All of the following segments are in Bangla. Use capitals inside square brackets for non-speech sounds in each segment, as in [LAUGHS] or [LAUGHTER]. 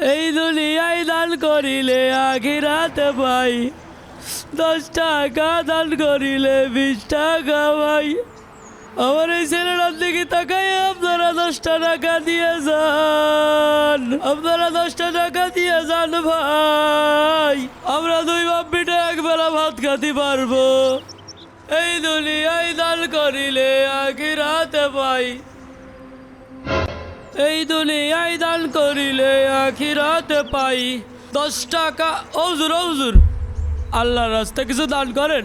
এই দুনিয়ায় দান করিলে আখিরাতে পাই। দশ টাকা দান করিলে বিশ টাকা পাই। আমার এই ছেলেটার দিকে তাকাই আপনারা দশটা টাকা দিয়ে যান। আপনারা দশটা টাকা দিয়ে যান ভাই। আমরা দুই বাপ পিঠে একবেলা ভাত খাতে পারব। এই দুনিয়ায় দান করিলে আখিরাতে পাই। এই দুনিয়ায় দান করিলে আখিরাতে পাই। দশ টাকা অজুর অজুর আল্লাহর রাস্তা কিছু দান করেন।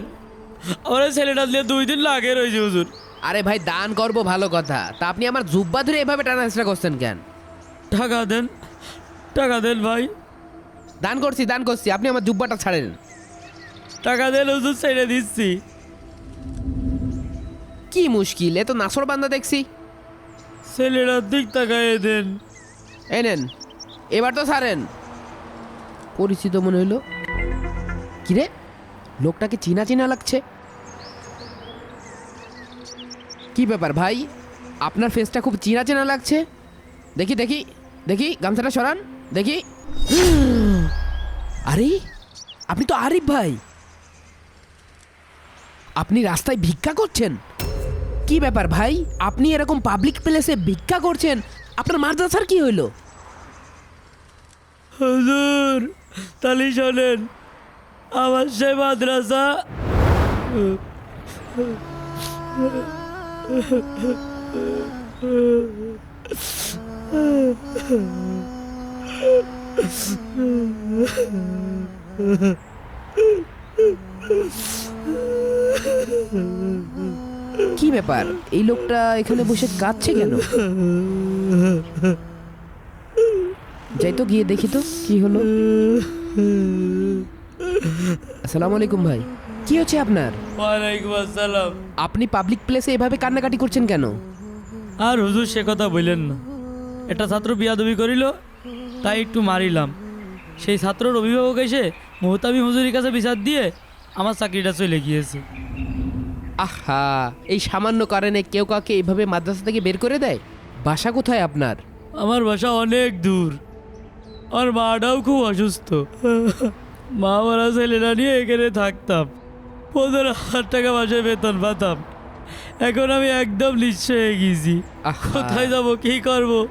আমার ছেলেটা দিয়ে দুই দিন লাগে রয়েছে হুজুর। আরে ভাই দান করব ভালো কথা। তা আপনি আমার জুব্বা ধরে এভাবে টানা চেষ্টা করছেন কেন? টাকা দেন টাকা দেন ভাই। দান করছি দান করছি। আপনি আমার জুব্বাটা ছাড়েন। টাকা দেন হুজুর ছেড়ে দিচ্ছি। কি মুশকিল এ তো নাসর বান্দা দেখছি। ছেলেটার দিক তাকায় দেন। এই নেন, এবার তো ছাড়েন। পরিচিত মনে হইল। কিরে, লোকটাকে চিনা চিনা লাগছে? কি ব্যাপার ভাই? আপনার ফেসটা খুব চিনা চেনা লাগছে? দেখি দেখি দেখি, গামছাটা সরান, দেখি। [GASPS] আরে, আপনি তো আরিফ ভাই। আপনি রাস্তায় ভিক্ষা করছেন? কি ব্যাপার ভাই? আপনি এরকম পাবলিক প্লেসে ভিক্ষা করছেন আপনার মাদ্রাসার কি হইল? হুজুর তালি শোনেন আমার সে মাদ্রাসা [LAUGHS] কি ব্যাপার? এই লোকটা এখানে বসে কাঁদছে কেন? যাই তো গিয়ে দেখি তো কি হলো? আসসালামু আলাইকুম ভাই। কি হচ্ছে আপনার? ওয়ালাইকুম আসসালাম। আপনি পাবলিক প্লেসে এভাবে কান্নাকাটি করছেন কেন? আর হুজুর সে কথা বললেন না। একটা ছাত্র বিয়াদবি করিল তাই একটু মারিলাম। সেই ছাত্রর অভিভাবক এসে মোহতামি হুজুরের কাছে বিচার দিয়ে আমার চাকরিটা চলে গিয়েছে। আহা এই সামান্য কারণে কেউ কাউকে এভাবে মাদ্রাসা থেকে বের করে দেয়? বাসা কোথায় আপনার? আমার বাসা অনেক দূর। আর মাটাও খুব অসুস্থ। মা মারা ছেলেরা নিয়ে এখানে থাকতাম। পনেরো হাজার টাকা মাসে বেতন পাতাম। এখন আমি একদম নিঃস্ব হয়ে গেছি। কোথায় যাব কি করব?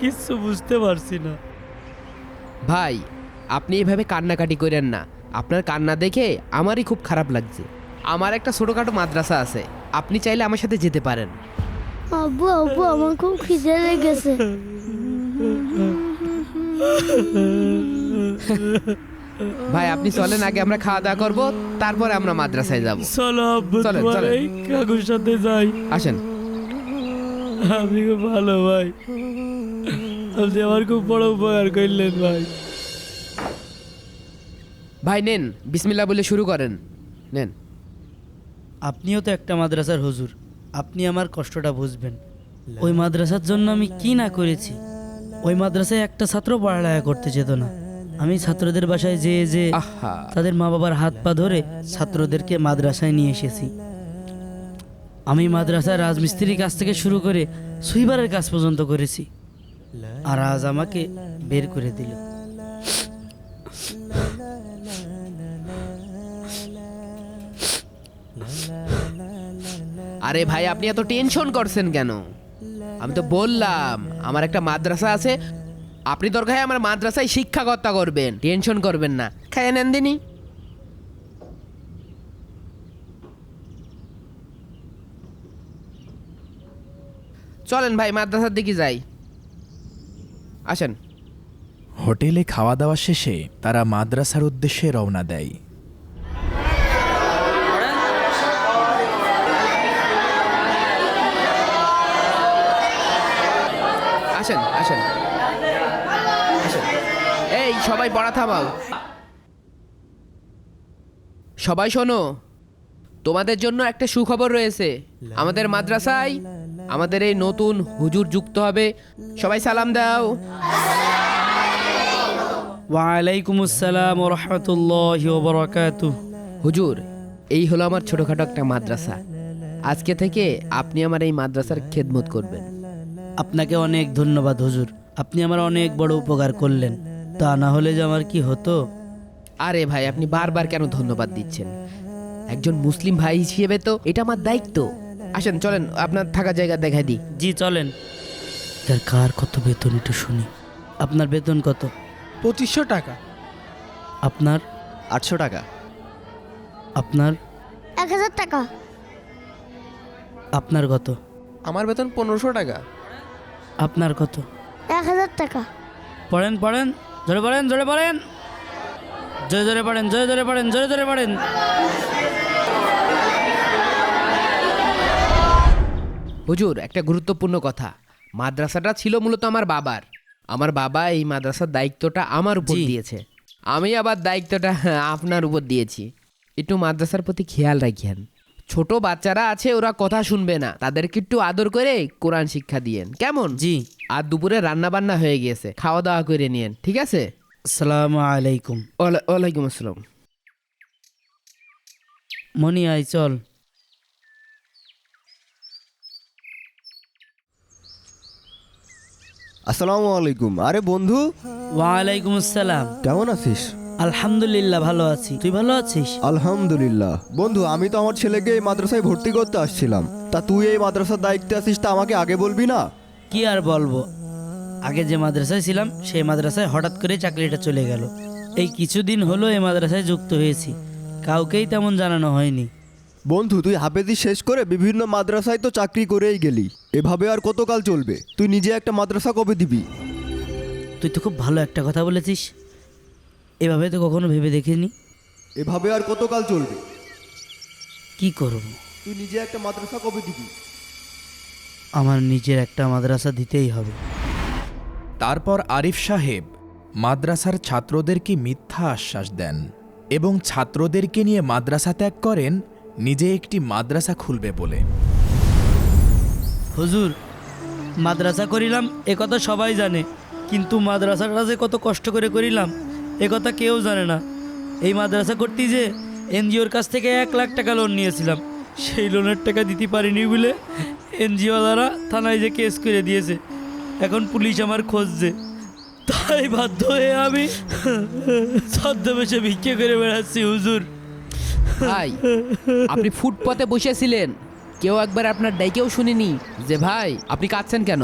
কিচ্ছু বুঝতে পারছি না। ভাই আপনি এভাবে কান্নাকাটি করেন না। আপনার কান্না দেখে আমারই খুব খারাপ লাগছে। আমার একটা ছোটোখাটো মাদ্রাসা আছে। আপনি চাইলে আমার সাথে যেতে পারেন। আব্বু আব্বু আমার খুব খিদে লেগেছে। ভাই আপনি চলেন আগে আমরা খাওয়া দাওয়া করব তারপরে আমরা মাদ্রাসায় যাব। চলো আব্বু চলেন, তোমার চলেন। এই কাকুর সাথে যাই। আসেন। আপনি খুব ভালো ভাই। আপনি আমার খুব বড় উপকার করলেন ভাই। ভাই নেন বিসমিল্লাহ বলে শুরু করেন। নেন। আপনিও তো একটা মাদ্রাসার হুজুর। আপনি আমার কষ্টটা বুঝবেন। ওই মাদ্রাসার জন্য আমি কি না করেছি? ওই মাদ্রাসায় একটা ছাত্র পড়ালেখা করতে যেত না। আমি ছাত্রদের বাসায় যেয়ে যে তাদের মা বাবার হাত পা ধরে ছাত্রদেরকে মাদ্রাসায় নিয়ে এসেছি। আমি মাদ্রাসায় রাজমিস্ত্রির কাছ থেকে শুরু করে সুইবারের কাজ পর্যন্ত করেছি। আর আজ আমাকে বের করে দিল। আরে ভাই, আপনি এত টেনশন করছেন কেন? আমি তো বললাম, আমার একটা মাদ্রাসা আছে, আপনি দরকার আমার মাদ্রাসায় শিক্ষাকর্তা করবেন টেনশন করবেন না। খাইয়ে নেন দিনই চলেন ভাই, মাদ্রাসার দিকে যাই। আসেন। হোটেলে খাওয়া দাওয়া শেষে তারা মাদ্রাসার উদ্দেশ্যে রওনা দেয়। আসেন আসেন। আসেন। এই সবাই পড়া থামাও। সবাই শোনো তোমাদের জন্য একটা সুখবর রয়েছে। আমাদের মাদ্রাসায় আমাদের এই নতুন হুজুর যুক্ত হবে। সবাই সালাম দাও। ওয়ালাইকুম আসসালাম রহমতুল্লাহ বরকাতু হুজুর এই হলো আমার ছোটখাটো একটা মাদ্রাসা। আজকে থেকে আপনি আমার এই মাদ্রাসার খেদমত করবেন। আপনাকে অনেক ধন্যবাদ হুজুর। আপনি আমার অনেক বড় উপকার করলেন। তা না হলে যে আমার কি হতো? আরে ভাই আপনি বারবার কেন ধন্যবাদ দিচ্ছেন? একজন মুসলিম ভাই হিসেবে তো এটা আমার দায়িত্ব। আসেন চলেন আপনার থাকা জায়গা দেখাই দিই। জি চলেন। তার কার কত বেতন একটু শুনি। আপনার বেতন কত? পঁচিশশো টাকা। আপনার? আটশো টাকা। আপনার? এক হাজার টাকা। আপনার কত? আমার বেতন পনেরোশো টাকা। আপনার কত? এক হাজার টাকা। পড়েন পড়েন জোরে পড়েন জোরে পড়েন। জোরে জোরে পড়েন জোরে জোরে পড়েন জোরে জোরে পড়েন। হুজুর একটা গুরুত্বপূর্ণ কথা। মাদ্রাসাটা ছিল মূলত আমার বাবার। আমার বাবা এই মাদ্রাসার দায়িত্বটা আমার উপর জি। দিয়েছে। আমি আবার দায়িত্বটা আপনার উপর দিয়েছি। একটু মাদ্রাসার প্রতি খেয়াল রাখিয়েন। ছোট বাচ্চারা আছে ওরা কথা শুনবে না। তাদেরকে একটু আদর করে কোরআন শিক্ষা দিয়েন। কেমন? জি। আর দুপুরে রান্না বান্না হয়ে গিয়েছে। খাওয়া দাওয়া করে নিয়েন ঠিক আছে? আসসালামু আলাইকুম। ওয়ালা- ওয়ালাইকুম আসসালাম। মনি আই চল। আসসালামু আলাইকুম। আরে বন্ধু। ওয়ালাইকুম আসসালাম। কেমন আছিস? আলহামদুলিল্লাহ ভালো আছি। তুই ভালো আছিস? আলহামদুলিল্লাহ। বন্ধু আমি তো আমার ছেলেকে এই মাদ্রাসায় ভর্তি করতে আসছিলাম। তা তুই এই মাদ্রাসার দায়িত্বে আছিস তা আমাকে আগে বলবি না? কি আর বলব? আগে যে মাদ্রাসায় ছিলাম সেই মাদ্রাসায় হঠাৎ করে চাকরিটা চলে গেল। এই কিছুদিন হলো এই মাদ্রাসায় যুক্ত হয়েছি। কাউকেই তেমন জানানো হয়নি। বন্ধু তুই হাফেজি শেষ করে বিভিন্ন মাদ্রাসায় তো চাকরি করেই গেলি। এভাবে আর কতকাল চলবে? তুই নিজে একটা মাদ্রাসা কবে দিবি? তুই তো খুব ভালো একটা কথা বলেছিস। এভাবে তো কখনো ভেবে দেখিনি। এভাবে আর কতকাল চলবে? কি করব? তুই নিজে একটা মাদ্রাসা কবে দিবি? আমার নিজের একটা মাদ্রাসা দিতেই হবে। তারপর আরিফ সাহেব মাদ্রাসার ছাত্রদেরকে মিথ্যা আশ্বাস দেন এবং ছাত্রদেরকে নিয়ে মাদ্রাসা ত্যাগ করেন নিজে একটি মাদ্রাসা খুলবে বলে। হুজুর মাদ্রাসা করিলাম এ কথা সবাই জানে কিন্তু মাদ্রাসাটা যে কত কষ্ট করে করিলাম এ কথা কেউ জানে না। এই মাদ্রাসা করতে যে এনজিওর কাছ থেকে এক লাখ টাকা লোন নিয়েছিলাম, সেই লোনের টাকা দিতে পারিনি বলে এনজিওওয়ালারা থানায় যে কেস করে দিয়েছে, এখন পুলিশ আমার খুঁজছে। তাই বাধ্য হয়ে আমি ছদ্মবেশে ভিক্ষে করে বেড়াচ্ছি, হুজুর। ভাই, আপনি ফুটপথে বসেছিলেন। কেউ একবার আপনার ডাইকেও শুনিনি যে, ভাই, আপনি কাঁদছেন কেন?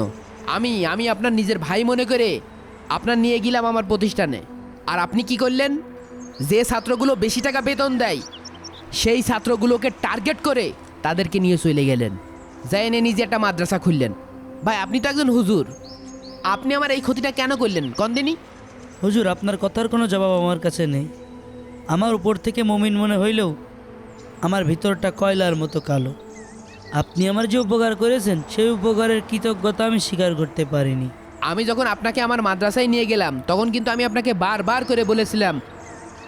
আমি আমি আপনার নিজের ভাই মনে করে আপনার নিয়ে গেলাম আমার প্রতিষ্ঠানে। আর আপনি কি করলেন? যে ছাত্রগুলো বেশি টাকা বেতন দেয়, সেই ছাত্রগুলোকে টার্গেট করে তাদেরকে নিয়ে চলে গেলেন। যাই এনে নিজে একটা মাদ্রাসা খুললেন। ভাই, আপনি তো একজন হুজুর। আপনি আমার এই ক্ষতিটা কেন করলেন? কন্দিনী হুজুর, আপনার কথার কোনো জবাব আমার কাছে নেই। আমার উপর থেকে মমিন মনে হইলেও আমার ভিতরটা কয়লার মতো কালো। আপনি আমার যে উপকার করেছেন, সেই উপকারের কৃতজ্ঞতা আমি স্বীকার করতে পারিনি। আমি যখন আপনাকে আমার মাদ্রাসায় নিয়ে গেলাম তখন কিন্তু আমি আপনাকে বারবার করে বলেছিলাম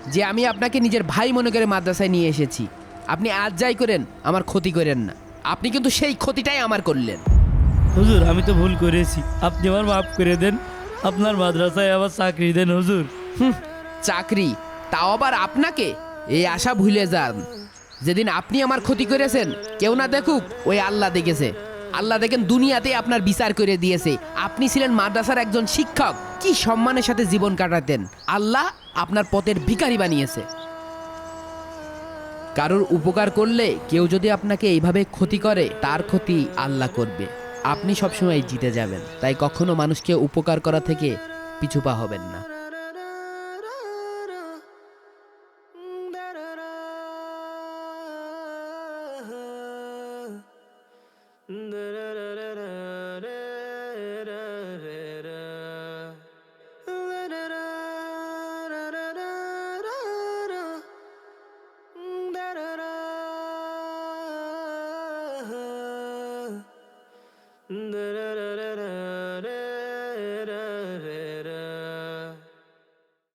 যে আমি আপনাকে নিজের ভাই মনে করে মাদ্রাসায় নিয়ে এসেছি। আপনি আজ যাই করেন আমার ক্ষতি করেন না। আপনি কিন্তু সেই ক্ষতিটাই আমার করলেন। হুজুর আমি তো ভুল করেছি। আপনি আমার মাফ করে দেন। আপনার মাদ্রাসায় আবার চাকরি দেন হুজুর। হুম, চাকরি? তাও আবার আপনাকে? এই আশা ভুলে যান। যেদিন আপনি আমার ক্ষতি করেছেন কেউ না দেখুক ওই আল্লাহ দেখেছে। আল্লাহ দেখেন দুনিয়াতে আপনার বিচার করে দিয়েছে। আপনি ছিলেন মাদ্রাসার একজন শিক্ষক। কি সম্মানের সাথে জীবন কাটাতেন? আল্লাহ আপনার পথের ভিখারি বানিয়েছে। কারোর উপকার করলে কেউ যদি আপনাকে এইভাবে ক্ষতি করে, তার ক্ষতি আল্লাহ করবে। আপনি সবসময় জিতে যাবেন। তাই কখনো মানুষকে উপকার করা থেকে পিছুপা হবেন না।